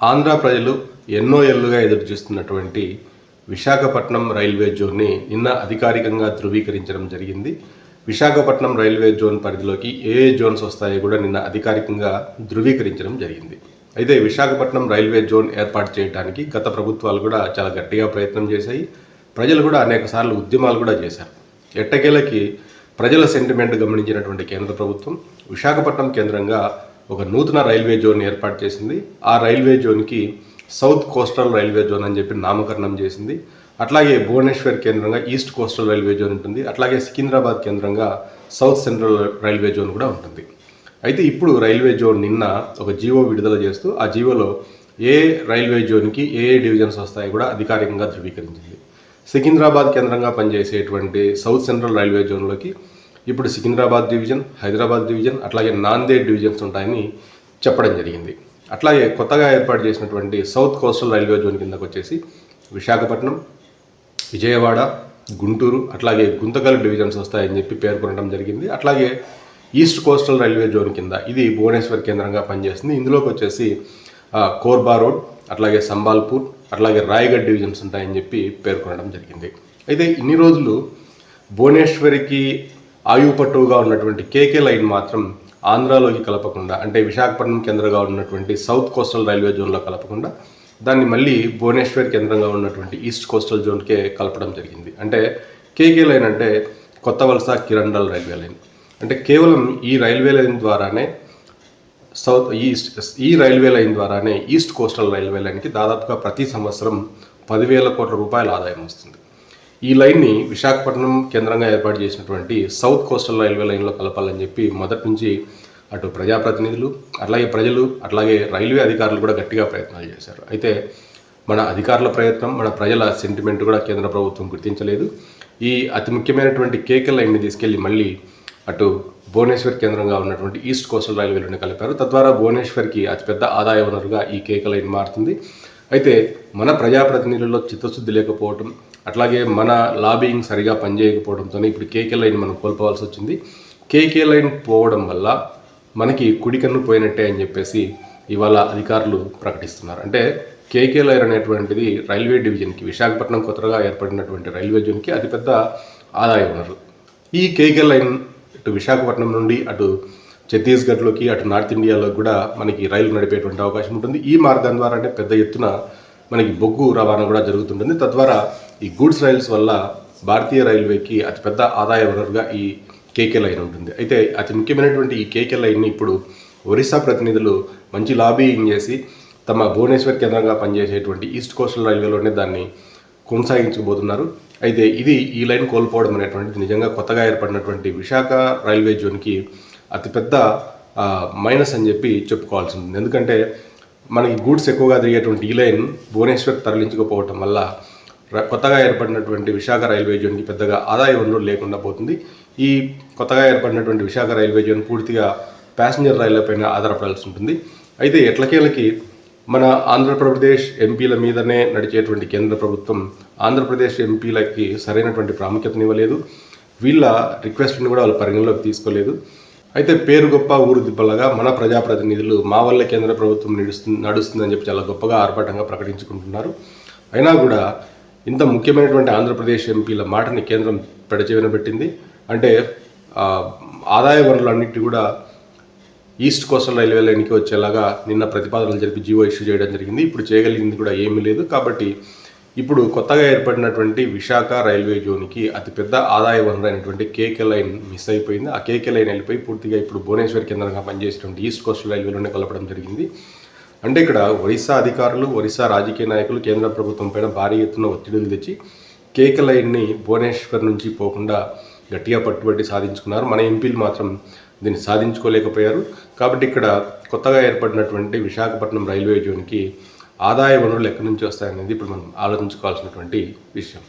ఆంధ్ర ప్రజలు ఎన్నో ఏళ్ళుగా ఎదురు చూస్తున్నటువంటి విశాఖపట్నం రైల్వే జోన్ని నిన్న అధికారికంగా ధృవీకరించడం జరిగింది. విశాఖపట్నం రైల్వే జోన్ పరిధిలోకి ఏ ఏ జోన్స్ వస్తాయో కూడా నిన్న అధికారికంగా ధృవీకరించడం జరిగింది. అయితే విశాఖపట్నం రైల్వే జోన్ ఏర్పాటు చేయడానికి గత ప్రభుత్వాలు కూడా చాలా గట్టిగా ప్రయత్నం చేశాయి. ప్రజలు కూడా అనేక సార్లు ఉద్యమాలు కూడా చేశారు. ఎట్టకేలకి ప్రజల సెంటిమెంట్ గమనించినటువంటి కేంద్ర ప్రభుత్వం విశాఖపట్నం కేంద్రంగా ఒక నూతన రైల్వే జోన్ ఏర్పాటు చేసింది. ఆ రైల్వే జోన్కి సౌత్ కోస్టల్ రైల్వే జోన్ అని చెప్పి నామకరణం చేసింది. అట్లాగే భువనేశ్వర్ కేంద్రంగా ఈస్ట్ కోస్టల్ రైల్వే జోన్ ఉంటుంది. అట్లాగే సికింద్రాబాద్ కేంద్రంగా సౌత్ సెంట్రల్ రైల్వే జోన్ కూడా ఉంటుంది. అయితే ఇప్పుడు రైల్వే జోన్ నిన్న ఒక జీవో విడుదల చేస్తూ ఆ జీవోలో ఏ రైల్వే జోన్కి ఏ ఏ డివిజన్స్ వస్తాయో కూడా అధికారికంగా ధృవీకరించింది. సికింద్రాబాద్ కేంద్రంగా పనిచేసేటువంటి సౌత్ సెంట్రల్ రైల్వే జోన్లోకి ఇప్పుడు సికింద్రాబాద్ డివిజన్ హైదరాబాద్ డివిజన్ అట్లాగే నాందేడ్ డివిజన్స్ ఉంటాయని చెప్పడం జరిగింది. అట్లాగే కొత్తగా ఏర్పాటు చేసినటువంటి సౌత్ కోస్టల్ రైల్వే జోన్ కిందకు వచ్చేసి విశాఖపట్నం విజయవాడ గుంటూరు అట్లాగే గుంతకల్ డివిజన్స్ వస్తాయని చెప్పి పేర్కొనడం జరిగింది. అట్లాగే ఈస్ట్ కోస్టల్ రైల్వే జోన్ కింద ఇది భువనేశ్వర్ కేంద్రంగా పనిచేస్తుంది. ఇందులోకి వచ్చేసి కోర్బా రోడ్ అట్లాగే సంబాల్పూర్ అట్లాగే రాయగఢ్ డివిజన్స్ ఉంటాయని చెప్పి పేర్కొనడం జరిగింది. అయితే ఇన్ని రోజులు భువనేశ్వరికి ఆయువు పట్టువుగా ఉన్నటువంటి కేకే లైన్ మాత్రం ఆంధ్రాలోకి కలపకుండా అంటే విశాఖపట్నం కేంద్రంగా ఉన్నటువంటి సౌత్ కోస్టల్ రైల్వే జోన్లో కలపకుండా దాన్ని మళ్ళీ భువనేశ్వర్ కేంద్రంగా ఉన్నటువంటి ఈస్ట్ కోస్టల్ జోన్కే కలపడం జరిగింది. అంటే కేకే లైన్ అంటే కొత్త వలస కిరండల్ రైల్వే లైన్. అంటే కేవలం ఈ రైల్వే లైన్ ద్వారానే సౌత్ ఈస్ట్ ఈ రైల్వే లైన్ ద్వారానే ఈస్ట్ కోస్టల్ రైల్వే లైన్కి దాదాపుగా ప్రతి సంవత్సరం పదివేల కోట్ల రూపాయల ఆదాయం వస్తుంది. ఈ లైన్ని విశాఖపట్నం కేంద్రంగా ఏర్పాటు చేసినటువంటి సౌత్ కోస్టల్ రైల్వే లైన్లో కలపాలని చెప్పి మొదటి నుంచి అటు ప్రజాప్రతినిధులు అట్లాగే ప్రజలు అట్లాగే రైల్వే అధికారులు కూడా గట్టిగా ప్రయత్నాలు చేశారు. అయితే మన అధికారుల ప్రయత్నం మన ప్రజల సెంటిమెంట్ కూడా కేంద్ర ప్రభుత్వం గుర్తించలేదు. ఈ అతి ముఖ్యమైనటువంటి కేకే లైన్ని తీసుకెళ్ళి మళ్ళీ అటు భువనేశ్వర్ కేంద్రంగా ఉన్నటువంటి ఈస్ట్ కోస్టల్ రైల్వేలోనే కలిపారు. తద్వారా భువనేశ్వర్కి అతిపెద్ద ఆదాయ వనరుగా ఈ కేక లైన్ మారుతుంది. అయితే మన ప్రజాప్రతినిధుల్లో చిత్తశుద్ధి లేకపోవటం అట్లాగే మన లాబింగ్ సరిగా పనిచేయకపోవడంతో ఇప్పుడు కేకే లైన్ మనం కోల్పోవాల్సి వచ్చింది. కేకే లైన్ పోవడం వల్ల మనకి కుడికన్ను పోయినట్టే అని చెప్పేసి ఇవాళ అధికారులు ప్రకటిస్తున్నారు. అంటే కేకే లైన్ అనేటువంటిది రైల్వే డివిజన్కి విశాఖపట్నం కొత్తగా ఏర్పడినటువంటి రైల్వే జోన్కి అతిపెద్ద ఆదాయ వనరు. ఈ కేకే లైన్ ఇటు విశాఖపట్నం నుండి అటు ఛత్తీస్గఢ్లోకి అటు నార్త్ ఇండియాలో కూడా మనకి రైలు నడిపేటువంటి అవకాశం ఉంటుంది. ఈ మార్గం ద్వారా అంటే పెద్ద ఎత్తున మనకి బొగ్గు రవాణా కూడా జరుగుతుంటుంది. తద్వారా ఈ గూడ్స్ రైల్స్ వల్ల భారతీయ రైల్వేకి అతిపెద్ద ఆదాయ వనరుగా ఈ కేకే లైన్ ఉంటుంది. అయితే అతి ముఖ్యమైనటువంటి ఈ కేకే లైన్ని ఇప్పుడు ఒరిస్సా ప్రతినిధులు మంచి లాబీయింగ్ చేసి తమ భువనేశ్వర్ కేంద్రంగా పనిచేసేటువంటి ఈస్ట్ కోస్టల్ రైల్వేలోనే దాన్ని కొనసాగించబోతున్నారు. అయితే ఇది ఈ లైన్ కోల్పోవడం అనేటువంటిది నిజంగా కొత్తగా ఏర్పడినటువంటి విశాఖ రైల్వే జోన్కి అతిపెద్ద మైనస్ అని చెప్పి చెప్పుకోవాల్సి ఉంటుంది. ఎందుకంటే మనకి గూడ్స్ ఎక్కువగా తిరిగేటువంటి ఈ లైన్ భువనేశ్వర్ తరలించకపోవటం వల్ల కొత్తగా ఏర్పడినటువంటి విశాఖ రైల్వే జోన్కి పెద్దగా ఆదాయ వనరులు లేకుండా పోతుంది. ఈ కొత్తగా ఏర్పడినటువంటి విశాఖ రైల్వే జోన్ పూర్తిగా ప్యాసింజర్ రైళ్ళపైన ఆధారపడాల్సి ఉంటుంది. అయితే ఎట్లకేలకి మన ఆంధ్రప్రదేశ్ ఎంపీల మీదనే నడిచేటువంటి కేంద్ర ప్రభుత్వం ఆంధ్రప్రదేశ్ ఎంపీలకి సరైనటువంటి ప్రాముఖ్యతనివ్వలేదు. వీళ్ళ రిక్వెస్ట్ని కూడా వాళ్ళు పరిగణలోకి తీసుకోలేదు. అయితే పేరు గొప్ప ఊరు దిబ్బలగా మన ప్రజాప్రతినిధులు మా వల్ల కేంద్ర ప్రభుత్వం నడుస్తుంది నడుస్తుందని చెప్పి చాలా గొప్పగా ఆర్భాటంగా ప్రకటించుకుంటున్నారు. అయినా కూడా ఇంత ముఖ్యమైనటువంటి ఆంధ్రప్రదేశ్ ఎంపీల మాటని కేంద్రం పెడచెవిన పెట్టింది అంటే ఆదాయ వనరులన్నిటి కూడా ఈస్ట్ కోస్టల్ రైల్వే లైన్కి వచ్చేలాగా నిన్న ప్రతిపాదనలు జరిపి జీవో ఇష్యూ చేయడం జరిగింది. ఇప్పుడు చేయగలిగింది కూడా ఏమీ లేదు. కాబట్టి ఇప్పుడు కొత్తగా ఏర్పడినటువంటి విశాఖ రైల్వే జోన్కి అతిపెద్ద ఆదాయ వనరు అయినటువంటి కేకే లైన్ మిస్ అయిపోయింది. ఆ కేకే లైన్ వెళ్ళిపోయి పూర్తిగా ఇప్పుడు భువనేశ్వర్ కేంద్రంగా పనిచేసేటువంటి ఈస్ట్ కోస్టల్ రైల్వేలోనే కలపడం జరిగింది. అంటే ఇక్కడ ఒరిస్సా అధికారులు ఒరిస్సా రాజకీయ నాయకులు కేంద్ర ప్రభుత్వం పైన భారీ ఎత్తున ఒత్తిడులు తెచ్చి కేక లైన్ని భువనేశ్వర్ నుంచి పోకుండా గట్టిగా పట్టుబట్టి సాధించుకున్నారు. మన ఎంపీలు మాత్రం దీన్ని సాధించుకోలేకపోయారు. కాబట్టి ఇక్కడ కొత్తగా ఏర్పడినటువంటి విశాఖపట్నం రైల్వే జోన్కి ఆదాయ వనరులు ఎక్కడి నుంచి వస్తాయనేది ఇప్పుడు మనం ఆలోచించుకోవాల్సినటువంటి విషయం.